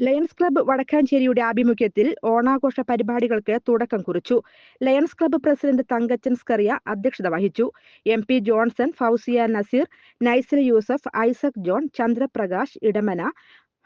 Lions club വടക്കാഞ്ചേരിയുടെ ആഭിമുഖ്യത്തിൽ ഓണാഘോഷ പരിപാടികൾക്ക് തുടക്കം കുറിച്ചു. Lions club president Thankachan Scaria അധ്യക്ഷത വഹിച്ചു. M P Johnson Fousiya Naseer Naisal Yusuf Isaac John Chandraprakash Edamana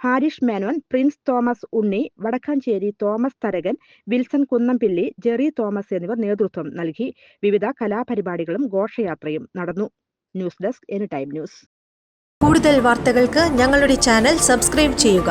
Harish Menon Prince Thomas Unni Vadakkanchery Thomas Tharakan Wilson Kunnampilly Jerry Thomas എന്നിവർ നേതൃത്വം നൽകി. വിവിധ കലാപരിപാടികളും ഘോഷയാത്രയും നടന്നു. News desk any time news. കൂടുതൽ വാർത്തകൾക്ക് ഞങ്ങളുടെ ചാനൽ സബ്സ്ക്രൈബ് ചെയ്യുക.